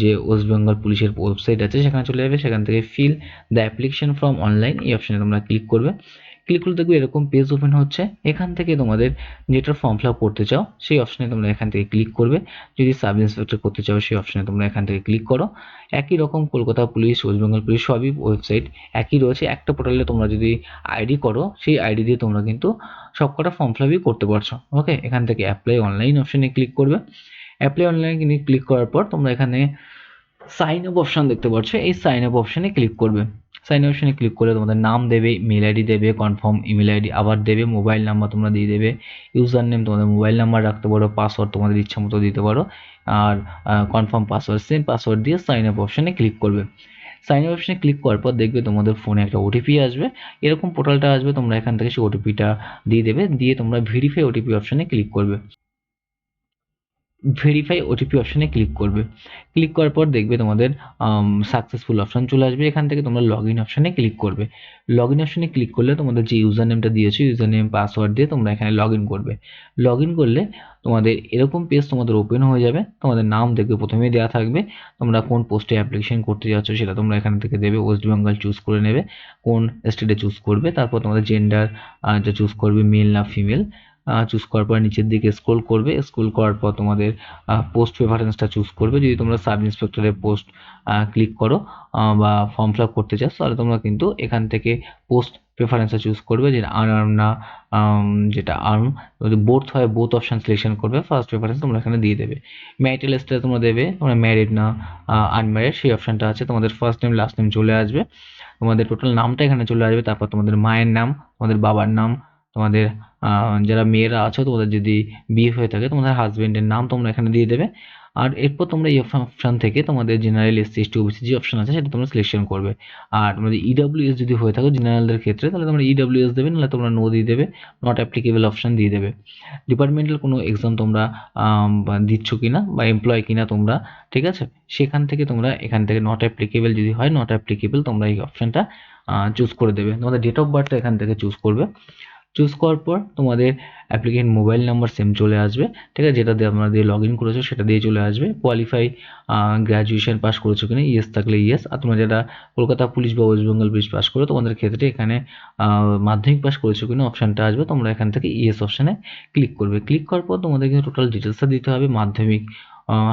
যে ওয়েস্ট বেঙ্গল পুলিশের ওয়েবসাইট আছে, সেখানে চলে যাবে। সেখান থেকে fill the application from online এই অপশানে তোমরা ক্লিক করবে। ক্লিক করলে দেখবে এরকম পেজ ওপেন হচ্ছে। এখান থেকে তোমাদের যেটা ফর্ম ফিল করতে চাও, সেই অপশানে তোমরা এখান থেকে ক্লিক করবে। যদি সাব ইন্সপেক্টর করতে চাও, সেই অপশানে তোমরা এখান থেকে ক্লিক করো। একই রকম Kolkata police West Bengal police সবই ওয়েবসাইট একই রয়েছে। একটা পোর্টালে তোমরা যদি আইডি করো, সেই আইডি দিয়ে তোমরা কিন্তু সবকটা ফর্ম ফিল করতে পারছ। ওকে এখান থেকে অ্যাপ্লাই অনলাইন অপশানে ক্লিক করবে। অ্যাপ্লাই অনলাইনে ক্লিক করার পর তোমরা এখানে সাইন আপ অপশান দেখতে পাচ্ছ এই সাইন আপ অপশানে ক্লিক করবে। সাইন অপশানে ক্লিক করলে তোমাদের নাম দেবে ইমেল আইডি দেবে কনফার্ম ইমেল আইডি আবার দেবে মোবাইল নাম্বার তোমরা দিয়ে দেবে। ইউজার নেম তোমাদের মোবাইল নাম্বার রাখতে পারো পাসওয়ার্ড তোমাদের ইচ্ছা মতো দিতে পারো। আর কনফার্ম পাসওয়ার্ড সেম পাসওয়ার্ড দিয়ে সাইন আপ অপশানে ক্লিক করবে। সাইন আপ অপশানে ক্লিক করার পর দেখবে তোমাদের ফোনে একটা ওটিপি আসবে। এরকম পোর্টালটা আসবে, তোমরা এখান থেকে সেই ওটিপিটা দিয়ে দেবে। দিয়ে তোমরা ভেরিফাই ওটিপি অপশানে ক্লিক করবে। ভেরিফাই ওটিপি অপশানে ক্লিক করবে। ক্লিক করার পর দেখবে তোমাদের সাকসেসফুল অপশান চলে আসবে। এখান থেকে তোমরা লগ ইন অপশানে ক্লিক করবে। লগ ইন অপশানে ক্লিক করলে তোমাদের যে ইউজার নেমটা দিয়েছ ইউজার নেম পাসওয়ার্ড দিয়ে তোমরা এখানে লগ ইন করবে। লগ ইন করলে তোমাদের এরকম পেজ তোমাদের ওপেন হয়ে যাবে। তোমাদের নাম দেখবে প্রথমেই দেওয়া থাকবে। তোমরা কোন পোস্টে অ্যাপ্লিকেশন করতে যাচ্ছ সেটা তোমরা এখান থেকে দেবে। ওয়েস্ট বেঙ্গল চুজ করে নেবে। কোন স্টেটে চুজ করবে। তারপর তোমাদের জেন্ডার যে চুজ করবে মেল না ফিমেল চুজ করার পর নিচের দিকে স্ক্রোল করবে। স্ক্রোল করার পর তোমাদের পোস্ট প্রেফারেন্সটা চুজ করবে। যদি তোমরা সাব ইন্সপেক্টরের পোস্ট ক্লিক করো বা ফর্ম ফিল করতে চাও, তাহলে তোমরা কিন্তু এখান থেকে পোস্ট প্রেফারেন্সটা চুজ করবে। যে আনআর্ম না যেটা আর্ম যদি বোথ হয় বোথ অপশান সিলেকশন করবে ফার্স্ট প্রেফারেন্স তোমরা এখানে দিয়ে দেবে। ম্যারিটাল স্টেটাস তোমরা দেবে, তোমরা ম্যারিড না আনম্যারিড সেই অপশানটা আছে। তোমাদের ফার্স্ট নেম লাস্ট নেম চলে আসবে। তোমাদের টোটাল নামটা এখানে চলে আসবে। তারপর তোমাদের মায়ের নাম, তোমাদের বাবার নাম তোমাদের যারা মেয়েরা আছো, তোমাদের যদি বিয়ে হয়ে থাকে, তোমাদের হাজবেন্ডের নাম তোমরা এখানে দিয়ে দেবে। আর এরপর তোমরা এই অপশান থেকে তোমাদের জেনারেল এসসি এসটি ওবিসি যে অপশান আছে, সেটা তোমরা সিলেকশন করবে। আর তোমাদের ইডাব্লিউএস যদি হয়ে থাকো জেনারেলদের ক্ষেত্রে, তাহলে তোমরা ইডাব্লিউএস দেবে, নাহলে তোমরা নো দিয়ে দেবে নট অ্যাপ্লিকেবল অপশান দিয়ে দেবে। ডিপার্টমেন্টাল কোনো এক্সাম তোমরা দিচ্ছ কি না বা এমপ্লয় কিনা তোমরা, ঠিক আছে? সেখান থেকে তোমরা, এখান থেকে নট অ্যাপ্লিকেবল যদি হয় নট অ্যাপ্লিকেবল তোমরা এই অপশানটা চুজ করে দেবে। তোমাদের ডেট অফ বার্থটা এখান থেকে চুজ করবে। চুজ করার পর তোমাদের অ্যাপ্লিকেন্ট মোবাইল নাম্বার সেম চলে আসবে, ঠিক আছে? যেটা দিয়ে তোমরা দিয়ে লগ ইন করেছ, সেটা দিয়ে চলে আসবে। কোয়ালিফাই গ্র্যাজুয়েশন পাস করেছ কিনা ইয়েস থাকলে ইয়েস আর তোমরা যারা কলকাতা পুলিশ বা ওয়েস্ট বেঙ্গল পুলিশ পাস করো তোমাদের ক্ষেত্রে এখানে মাধ্যমিক পাস করেছ কিনা অপশানটা আসবে, তোমরা এখান থেকে ইয়েস অপশানে ক্লিক করবে। ক্লিক করার পর তোমাদের কিন্তু টোটাল ডিটেলসটা দিতে হবে, মাধ্যমিক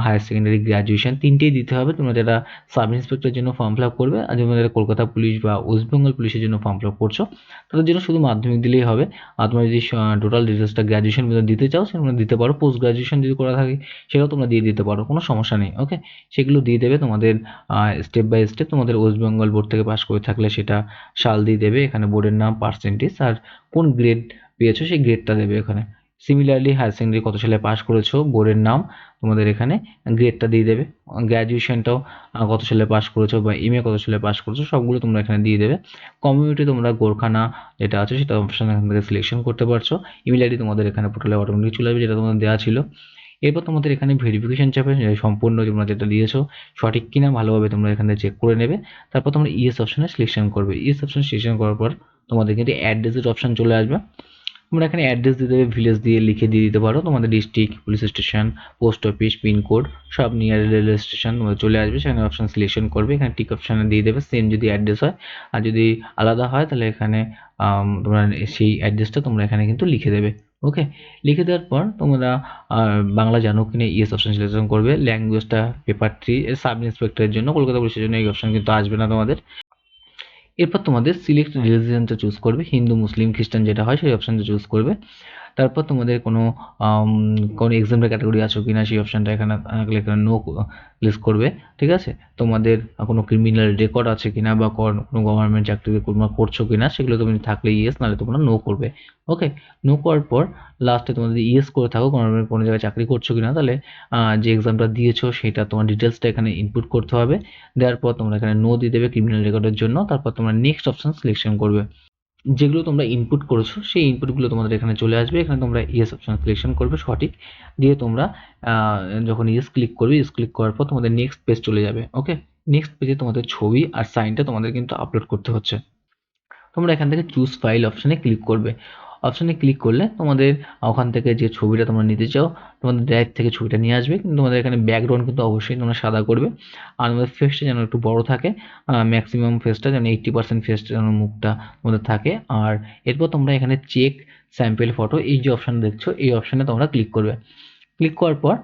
হায়ার সেকেন্ডারি গ্র্যাজুয়েশন তিনটেই দিতে হবে। তোমরা যারা সাব ইন্সপেক্টরের জন্য ফর্ম ফিল আপ করবে আর তোমরা যারা কলকাতা পুলিশ বা ওয়েস্ট বেঙ্গল পুলিশের জন্য ফর্ম ফিল আপ করছ, তাদের জন্য শুধু মাধ্যমিক দিলেই হবে। আর তোমরা যদি টোটাল ডিটেলসটা গ্র্যাজুয়েশন পর্যন্ত দিতে চাও সেটা দিতে পারো। পোস্ট গ্র্যাজুয়েশন যদি করা থাকে, সেটাও তোমরা দিয়ে দিতে পারো। কোনো সমস্যা নেই ওকে সেগুলো দিয়ে দেবে তোমাদের স্টেপ বাই স্টেপ তোমাদের ওয়েস্ট বেঙ্গল বোর্ড থেকে পাস করে থাকলে সেটা সাল দিয়ে দেবে। এখানে বোর্ডের নাম পার্সেন্টেজ আর কোন গ্রেড পেয়েছ, সেই গ্রেডটা দেবে এখানে সিমিলারলি হায়ার সেকেন্ডারি কত সালে পাস করেছ? বোর্ডের নাম তোমাদের এখানে গ্রেডটা দিয়ে দেবে। গ্র্যাজুয়েশনটাও কত সালে পাস করেছ বা এমএ কত সালে পাস করেছ, সবগুলো তোমরা এখানে দিয়ে দেবে। কমিউনিটি তোমরা গোরখানা যেটা আছে, সেটা অপশান এখান থেকে সিলেকশন করতে পারছ। ইমেল আইডি তোমাদের এখানে পোর্টালে অটোমেটিক চলে আসবে, যেটা তোমাদের দেওয়া ছিল। এরপর তোমাদের এখানে ভেরিফিকেশন চাপে সম্পূর্ণ তোমরা যেটা দিয়েছ, সঠিক কিনা ভালোভাবে তোমরা এখানে চেক করে নেবে। তারপর তোমরা ইএস অপশানে সিলেকশন করবে। ইএস অপশান সিলেকশন করার পর তোমাদের কিন্তু অ্যাড্রেসের অপশান চলে আসবে। তোমরা এখানে অ্যাড্রেস দিয়ে দেবে ভিলেজ দিয়ে লিখে দিয়ে দিতে পারো। তোমাদের district police station post office pincode সব নিয়ার রেলওয়ে স্টেশন তোমাদের চলে আসবে। সেখানে অপশান সিলেকশন করবে। এখানে টিক অপশানে দিয়ে দেবে সেম যদি অ্যাড্রেস হয়। আর যদি আলাদা হয়, তাহলে এখানে তোমরা সেই অ্যাড্রেসটা তোমরা এখানে কিন্তু লিখে দেবে। ওকে লিখে দেওয়ার পর তোমরা বাংলা জানো কিনা ইয়েস অপশান সিলেকশন করবে। ল্যাঙ্গুয়েজটা পেপার থ্রি সাব ইন্সপেক্টরের জন্য, কলকাতা পুলিশের জন্য এই অপশান কিন্তু আসবে না তোমাদের। এরপর তোমাদের সিলেক্ট রিলিজিয়নটা চুজ করবে, হিন্দু, মুসলিম, খ্রিস্টান যেটা হয় সেই অপশানটা চুজ করবে। তারপর তোমাদের কোনো কোনো এক্সামের ক্যাটাগরি আছো কি না সেই অপশানটা এখানে থাকলে এখানে নো লিস্ট করবে, ঠিক আছে? তোমাদের কোনো ক্রিমিনাল রেকর্ড আছে কিনা বা কোনো গভর্নমেন্ট চাকরি তোমরা করছ কি না সেগুলো তুমি থাকলে ইয়েস নাহলে তোমরা নো করবে ওকে নো করার পর লাস্টে তোমাদের ইয়েস করে থাকো, কোনো কোনো জায়গায় চাকরি করছ কিনা, তাহলে যে এক্সামটা দিয়েছ সেটা তোমার ডিটেলসটা এখানে ইনপুট করতে হবে, দেওয়ার পর তোমরা এখানে নো দিয়ে দেবে ক্রিমিনাল রেকর্ডের জন্য, তারপর তোমরা নেক্সট অপশান সিলেকশন করবে। যেগুলো তোমরা ইনপুট করেছ, সেই ইনপুটগুলো তোমাদের এখানে চলে আসবে। এখানে তোমরা ইয়েস অপশন সিলেকশন করবে সঠিক। দিয়ে তোমরা যখন ইয়েস ক্লিক করবে ইয়েস ক্লিক করার পর তোমাদের নেক্সট পেজ চলে যাবে ওকে নেক্সট পেজে তোমাদের ছবি আর সাইনটা তোমাদের কিন্তু আপলোড করতে হচ্ছে। তোমরা এখান থেকে চুজ ফাইল অপশানে ক্লিক করবে। অপশানে ক্লিক করলে তোমাদের, ওখান থেকে যে ছবিটা তোমরা নিতে চাও, তোমাদের ড্রাইভ থেকে ছবিটা নিয়ে আসবে। কিন্তু তোমাদের এখানে ব্যাকগ্রাউন্ড কিন্তু অবশ্যই তোমরা সাদা করবে। আর আমাদের ফেসটা যেন একটু বড় থাকে ম্যাক্সিমাম ফেসটা যেন এইট্টি পার্সেন্ট ফেসটা যেন মুখটা তোমাদের থাকে। আর এরপর তোমরা এখানে চেক স্যাম্পেল ফটো এই যে অপশান দেখছ, এই অপশানে তোমরা ক্লিক করবে। ক্লিক করার পর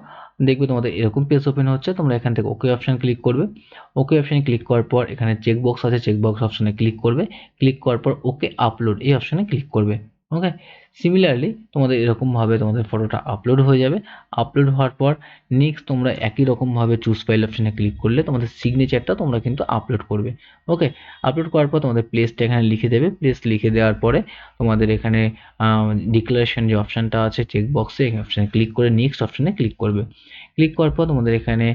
দেখবে তোমাদের এরকম পেজ ওপেন হচ্ছে, তোমরা এখান থেকে ওকে অপশান ক্লিক করবে। ওকে অপশানে ক্লিক করার পর এখানে চেক বক্স আছে চেক বক্স অপশানে ক্লিক করবে। ক্লিক করার পর ওকে আপলোড এই অপশানে ক্লিক করবে। ওকে সিমিলারলি তোমাদের এরকমভাবে তোমাদের ফটোটা আপলোড হয়ে যাবে। আপলোড হওয়ার পর নেক্সট তোমরা একই রকমভাবে চুজ ফাইল অপশানে ক্লিক করলে তোমাদের সিগনেচারটা তোমরা কিন্তু আপলোড করবে। ওকে আপলোড করার পর তোমাদের প্লেসটা এখানে লিখে দেবে। প্লেস লিখে দেওয়ার পরে তোমাদের এখানে ডিক্লারেশন যে অপশানটা আছে চেক বক্সে এই অপশানে ক্লিক করে নেক্সট অপশানে ক্লিক করবে। ক্লিক করার পর তোমাদের এখানে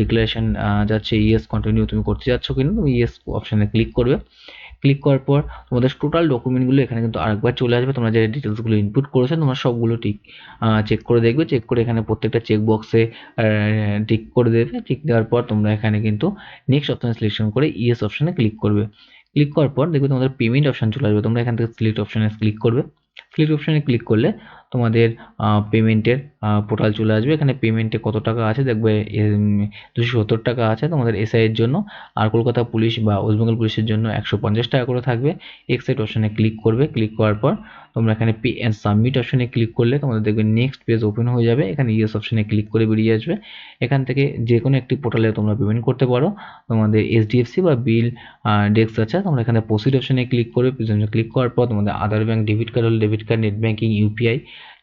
ডিক্লারেশন যাচ্ছে ইয়েস কন্টিনিউ তুমি করতে যাচ্ছ কিনা, তুমি ইয়েস অপশানে ক্লিক করবে। ক্লিক করার পর তোমাদের টোটাল ডকুমেন্টগুলো এখানে কিন্তু আরেকবার চলে আসবে। তোমরা যে ডিটেলসগুলো ইনপুট করেছ, তোমরা সবগুলো ঠিক চেক করে দেখবে। চেক করে এখানে প্রত্যেকটা চেক বক্সে টিক করে দেবে। টিক দেওয়ার পর তোমরা এখানে কিন্তু নেক্সট অপশানে সিলেকশন করে ইএস অপশানে ক্লিক করবে। ক্লিক করার পর দেখবে তোমাদের পেমেন্ট অপশান চলে আসবে। তোমরা এখান থেকে সিলেক্ট অপশানে ক্লিক করবে। সিলেক্ট অপশানে ক্লিক করলে তোমাদের পেমেন্টের পোর্টাল চলে আসবে। এখানে পেমেন্টে কত টাকা আছে দেখবে দুশো সত্তর টাকা আছে তোমাদের এসআইয়ের জন্য। আর কলকাতা পুলিশ বা ওয়েস্টবেঙ্গল পুলিশের জন্য একশো পঞ্চাশ টাকা করে থাকবে। এক্সাইট অপশানে ক্লিক করবে। ক্লিক করার পর তোমরা এখানে পে অ্যান্ড সাবমিট অপশানে ক্লিক করলে তোমাদের দেখবে নেক্সট পেজ ওপেন হয়ে যাবে। এখানে ইয়েস অপশানে ক্লিক করে বেরিয়ে আসবে। এখান থেকে যে কোনো একটি পোর্টালে তোমরা পেমেন্ট করতে পারো। তোমাদের এইচডিএফসি বা বিল ডেস্ক আছে। তোমরা এখানে প্রসিড অপশানে ক্লিক করবে ক্লিক করার পর তোমাদের আধার ব্যাঙ্ক ডেবিট কার্ড হলে debit card net banking UPI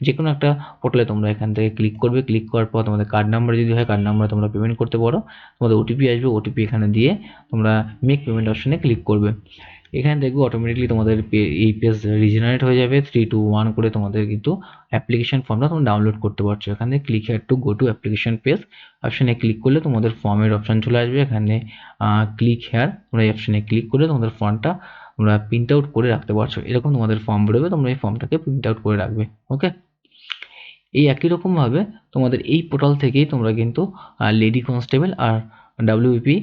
যে কোনো একটা পোর্টালে তোমরা এখান থেকে ক্লিক করবে। ক্লিক করার পর তোমাদের কার্ড নাম্বার যদি হয় কার্ড নাম্বারে তোমরা পেমেন্ট করতে পারো। তোমাদের ওটিপি আসবে ওটিপি এখানে দিয়ে তোমরা মেক পেমেন্ট অপশানে ক্লিক করবে। এখানে দেখবে অটোমেটিকলি তোমাদের এই পেজ রিজেনারেট হয়ে যাবে। থ্রি টু ওয়ান করে তোমাদের কিন্তু অ্যাপ্লিকেশন ফর্মটা তোমরা ডাউনলোড করতে পারছ। এখানে click here to go to application page অপশানে ক্লিক করলে তোমাদের ফর্মের অপশান চলে আসবে। এখানে ক্লিক হেয়ার তোমরা এই অপশানে ক্লিক করলে তোমাদের ফর্মটা তোমরা প্রিন্ট আউট করে রাখতে পারছ। এরকম তোমাদের ফর্ম বেরোবে, তোমরা এই ফর্মটাকে প্রিন্ট আউট করে রাখবে ওকে এই একই রকমভাবে তোমাদের এই পোর্টাল থেকেই তোমরা কিন্তু লেডি কনস্টেবল আর ডাব্লিউপি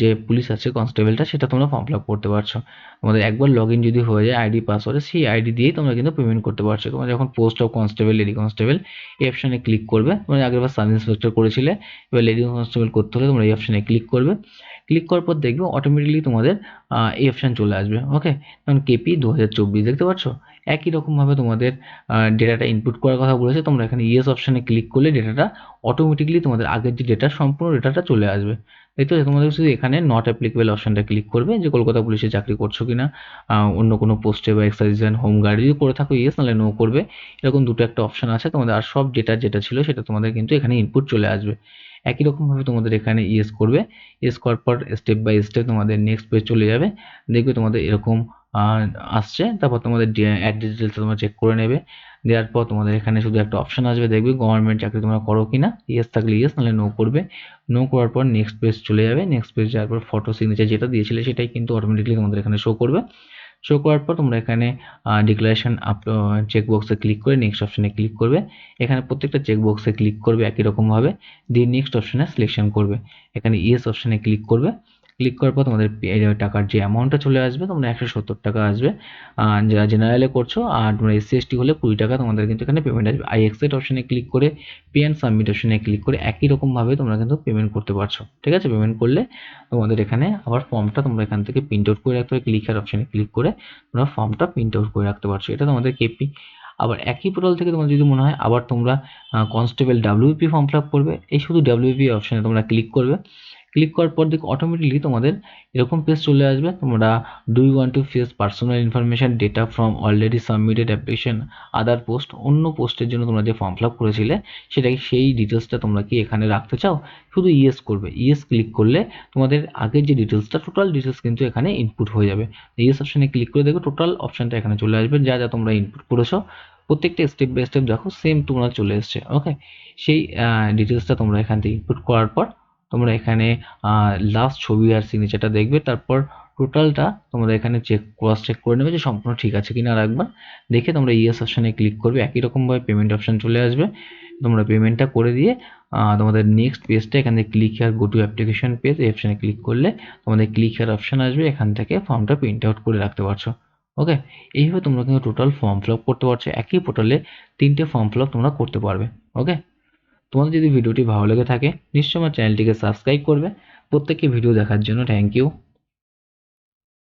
যে পুলিশ আছে কনস্টেবলটা সেটা তোমরা ফর্ম ফিল আপ করতে পারছ। তোমাদের একবার লগ ইন যদি হয়ে যায় আইডি পাসওয়ার্ডে সেই আইডি দিয়েই তোমরা কিন্তু পেমেন্ট করতে পারছ। তোমরা যখন post of constable lady constable এই অপশানে ক্লিক করবে তোমরা আগেরবার সাব ইন্সপেক্টর করেছিলে, এবার লেডি কনস্টেবল করতে হলে তোমরা এই অপশানে ক্লিক করবে। ক্লিক করার পর দেখবে অটোমেটিকলি তোমাদের এই অপশান চলে আসবে ওকে যেমন কেপি দু হাজার চব্বিশ, দেখতে পাচ্ছ? একই রকমভাবে তোমাদের ডেটাটা ইনপুট করার কথা বলেছে, তোমরা এখানে ইয়েস অপশানে ক্লিক করলে ডেটাটা অটোমেটিকলি তোমাদের আগের যে ডেটা সম্পূর্ণ ডেটাটা চলে আসবে। দেখতে পাচ্ছ? তোমাদের শুধু এখানে নট অ্যাপ্লিকেবল অপশানটা ক্লিক করবে, যে কলকাতা পুলিশে চাকরি করছ কি না অন্য কোনো পোস্টে বা এক্সারসাইজ হোম গার্ড যদি করে থাকো ইয়েস নাহলে নো করবে। এরকম দুটো একটা অপশান আছে তোমাদের, আর সব ডেটা যেটা ছিল সেটা তোমাদের কিন্তু এখানে ইনপুট চলে আসবে। একই রকমভাবে তোমাদের এখানে ইয়েস করবে। ইয়েস করার পর স্টেপ বাই স্টেপ তোমাদের নেক্সট পেজ চলে যাবে। দেখবে তোমাদের এরকম আসছে। তারপর তোমাদের অ্যাড ডিটেলসটা তোমরা চেক করে নেবে। দেওয়ার পর তোমাদের এখানে শুধু একটা অপশান আসবে। দেখবে গভর্নমেন্ট চাকরি তোমরা করো কি না ইয়েস থাকলে ইয়েস নাহলে নো করবে। নো করার পর নেক্সট পেজ চলে যাবে। নেক্সট পেজ যাওয়ার পর ফটো সিগনেচার যেটা দিয়েছিলে সেটাই কিন্তু অটোমেটিকলি তোমাদের এখানে শো করবে। শো করার পর তোমরা এখানে ডিক্লারেশন আপ চেকবক্সে ক্লিক করে নেক্সট অপশানে ক্লিক করবে। এখানে প্রত্যেকটা চেকবক্সে ক্লিক করবে একই রকমভাবে। দিয়ে নেক্সট অপশানে সিলেকশন করবে। এখানে ইয়েস অপশানে ক্লিক করবে। ক্লিক করার পর তোমাদের টাকার যে অ্যামাউন্টটা চলে আসবে, তোমরা একশো সত্তর টাকা আসবে। যারা জেনারেলে করছ, আর তোমরা এসসি এসটি হলে কুড়ি টাকা তোমাদের কিন্তু এখানে পেমেন্ট আসবে। আই এক্সেট অপশানে ক্লিক করে পে অ্যান্ড সাবমিট অপশনে ক্লিক করে একই রকমভাবে তোমরা কিন্তু পেমেন্ট করতে পারছ। ঠিক আছে? পেমেন্ট করলে তোমাদের এখানে আবার ফর্মটা তোমরা এখান থেকে প্রিন্ট আউট করে রাখতে হবে ক্লিকার অপশানে ক্লিক করে তোমরা ফর্মটা প্রিন্ট আউট করে রাখতে পারছ। এটা তোমাদের কেপি আবার একই পোর্টাল থেকে তোমার যদি মনে হয়, আবার তোমরা constable WP form fill up করবে। এই শুধু ডাব্লিউপি অপশানে তোমরা ক্লিক করবে। ক্লিক করার পর দেখো অটোমেটিকলি তোমাদের এরকম পেজ চলে আসবে। তোমরা do you want to face personal information data from already submitted application other post অন্য পোস্টের জন্য তোমরা যে ফর্ম ফিল আপ করেছিলে, সেটাকে সেই ডিটেলসটা তোমরা কি এখানে রাখতে চাও? শুধু ইয়েস করবে। ইয়েস ক্লিক করলে তোমাদের আগের যে ডিটেলসটা টোটাল ডিটেলস কিন্তু এখানে ইনপুট হয়ে যাবে। ইয়েস অপশানে ক্লিক করে দেখো টোটাল অপশানটা এখানে চলে আসবে। যা যা তোমরা ইনপুট করেছ, প্রত্যেকটা স্টেপ বাই স্টেপ দেখো সেম তোমরা চলে এসছে। ওকে সেই ডিটেলসটা তোমরা এখান থেকে ইনপুট করার পর তোমরা এখানে লাস্ট ছবি আর সিগনেচারটা দেখবে, তারপর টোটালটা তোমরা এখানে চেক ক্রস চেক করে নেবে যে সম্পূর্ণ ঠিক আছে কিনা আর একবার দেখে তোমরা ইয়েস অপশানে ক্লিক করবে। একই রকমভাবে পেমেন্ট অপশান চলে আসবে। তোমরা পেমেন্টটা করে দিয়ে তোমাদের নেক্সট পেজটা এখান click here go to application page এই অপশানে ক্লিক করলে তোমাদের ক্লিক হেয়ার অপশান আসবে। এখান থেকে ফর্মটা প্রিন্ট আউট করে রাখতে পারছ। ওকে এইভাবে তোমরা কিন্তু টোটাল ফর্ম ফিল করতে পারছ। একই পোর্টালে তিনটে ফর্ম ফিল তোমরা করতে পারবে। ওকে তোমাদের যদি ভিডিওটি ভালো লেগে থাকে নিশ্চয় আমার চ্যানেলটিকে সাবস্ক্রাইব করবে। প্রত্যেককে ভিডিও দেখার জন্য থ্যাংক ইউ